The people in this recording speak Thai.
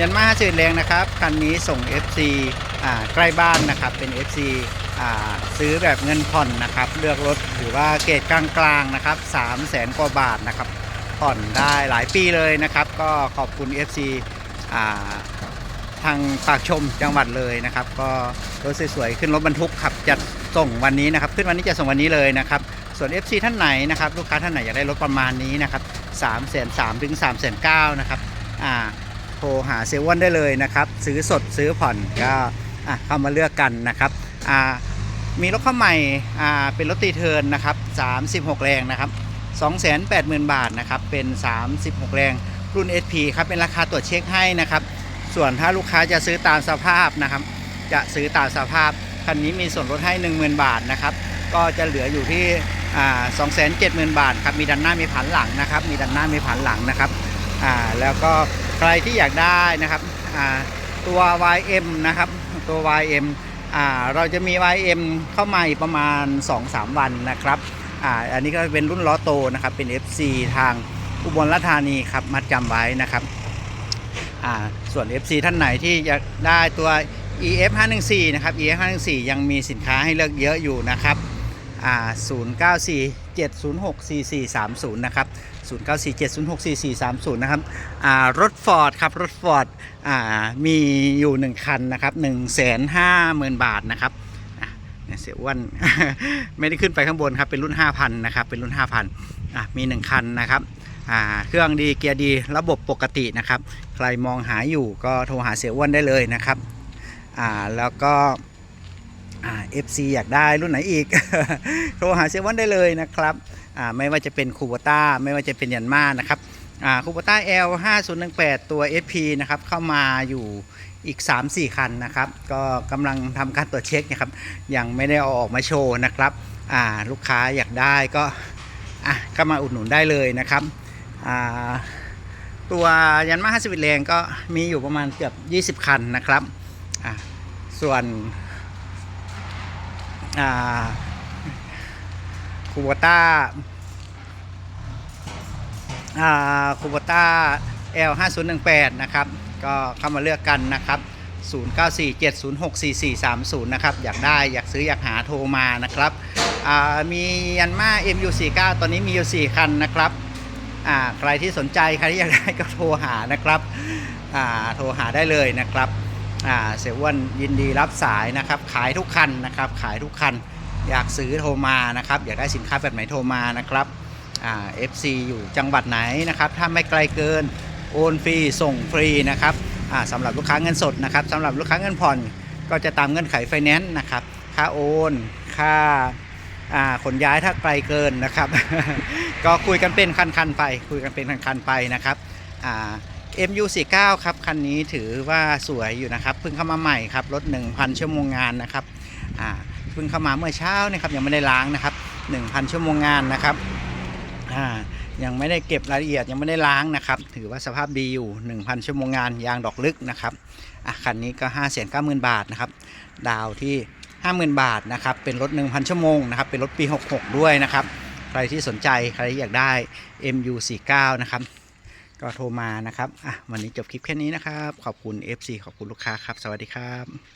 ยันมาห้าสิบแรงนะครับ คันนี้ส่ง FC อ่าใกล้บ้านนะครับ เป็น FC อ่าซื้อแบบเงินผ่อนนะครับ เลือกรถหรือว่าเกรดกลางๆนะครับ3 0 0แสนกว่าบาทนะครับ ผ่อนได้หลายปีเลยนะครับ ก็ขอบคุณ FC อ่าทางปากชมจังหวัดเลยนะครับ ก็รถสวยๆขึ้นรถบรรทุกขับจัดส่งวันนี้นะครับ ขึ้นวันนี้จะส่งวันนี้เลยนะครับ ส่วน FC ท่านไหนนะครับ ลูกค้าท่านไหนอยากได้รถประมาณนี้นะครับ3 3 0 0 0ถึง3 9 0 0 0นะครับอ่า รหาเซเว่นได้เลยนะครับ ซื้อสดซื้อผ่อนก็อะเข้ามาเลือกกันนะครับอ่ามีรถเข้าใหม่อ่าเป็นรถตีเทิร์นนะครับ36 แรงนะครับ280,000 บาทนะครับเป็น 36 แรงรุ่น SP ครับเป็นราคาตรวจเช็คให้นะครับ ส่วนถ้าลูกค้าจะซื้อตามสภาพนะครับ จะซื้อตามสภาพคันนี้มีส่วนลดให้ 10,000 บาทนะครับ ก็จะเหลืออยู่ที่อ่า270,000 บาทครับมีดันหน้ามีผันหลังนะครับ มีดันหน้ามีผันหลังนะครับแล้วก็ ใครที่อยากได้นะครับอ่าตัว YM นะครับตัว YM อ่าเราจะมี YM เข้ามาอีกประมาณ 2-3 วันนะครับออันนี้ก็เป็นรุ่นล้อโตนะครับเป็น FC ทางอุบลราชธานีครับมัดจำไว้นะครับอ่าส่วน FC ท่านไหนที่อยากได้ตัว EF 514นะครับ EF 514ยังมีสินค้าให้เลือกเยอะอยู่นะครับ 094 706 4430 นะครับ 094 706 4430 นะครับรถฟอร์ดครับ รถฟอร์ดมีอยู่ 1 คันนะครับ150,000 บาทนะครับเนี่ยเสียอ้วนไม่ได้ขึ้นไปข้างบนครับ เป็นรุ่น 5,000 นะครับ เป็นรุ่น 5,000อะมี 1 คันนะครับเครื่องดีเกียร์ดีระบบปกตินะครับ ใครมองหาอยู่ก็โทรหาเสียอ้วนได้เลยนะครับแล้วก็ FC อยากได้รุ่นไหนอีก โทรหาเซเว่นได้เลยนะครับไม่ว่าจะเป็นคูโบต้าไม่ว่าจะเป็นยันมานะครับคูโบต้า L 5018ตัว FP นะครับเข้ามาอยู่อีก 3-4 คันนะครับ ก็กำลังทำการตรวจเช็คนะครับยังไม่ได้เอาออกมาโชว์นะครับลูกค้าอยากได้ก็อะก็มาอุดหนุนได้เลยนะครับตัวยันมา51แรงก็มีอยู่ประมาณเกือบ 20 คันนะครับส่วน อ่าคูโบต้าอ่าคูโบต้า L 5 0 1 8นะครับ ก็เข้ามาเลือกกันนะครับ 0947064430 นะครับ อยากได้อยากซื้ออยากหาโทรมานะครับ มียันมา MU49 ตอนนี้มีอยู่ 4 คันนะครับ ใครที่สนใจ ใครที่อยากได้ก็โทรหานะครับ โทรหาได้เลยนะครับ เสียอ้วนยินดีรับสายนะครับ ขายทุกคันนะครับ ขายทุกคัน อยากซื้อโทรมานะครับ อยากได้สินค้าแบบไหนโทรมานะครับอ่า FC อยู่จังหวัดไหนนะครับ ถ้าไม่ไกลเกินโอนฟรีส่งฟรีนะครับอ่าสำหรับลูกค้าเงินสดนะครับสำหรับลูกค้าเงินผ่อนก็จะตามเงื่อนไขไฟแนนซ์นะครับ ค่าโอน ค่าอ่าขนย้ายถ้าไกลเกินนะครับ ก็คุยกันเป็นคันๆไป คุยกันเป็นคันๆไปนะครับอ่า MU49 ครับคันนี้ถือว่าสวยอยู่นะครับเพิ่งเข้ามาใหม่ครับรถ 1,000 ชั่วโมงงานนะครับอ่าเพิ่งเข้ามาเมื่อเช้านะครับยังไม่ได้ล้างนะครับ 1,000 ชั่วโมงงานนะครับอ่ายังไม่ได้เก็บรายละเอียดยังไม่ได้ล้างนะครับ ถือว่าสภาพดีอยู่ 1,000 ชั่วโมงงานยางดอกลึกนะครับอะคันนี้ก็ 5 9 0 0 0 0 บาทนะครับดาวที่ 50,000 บาทนะครับเป็นรถ 1,000 ชั่วโมงนะครับเป็นรถปี 66 ด้วยนะครับใครที่สนใจใครที่อยากได้ MU49 นะครับ ก็โทรมานะครับอะวันนี้จบคลิปแค่นี้นะครับ ขอบคุณ FC ขอบคุณลูกค้าครับ สวัสดีครับ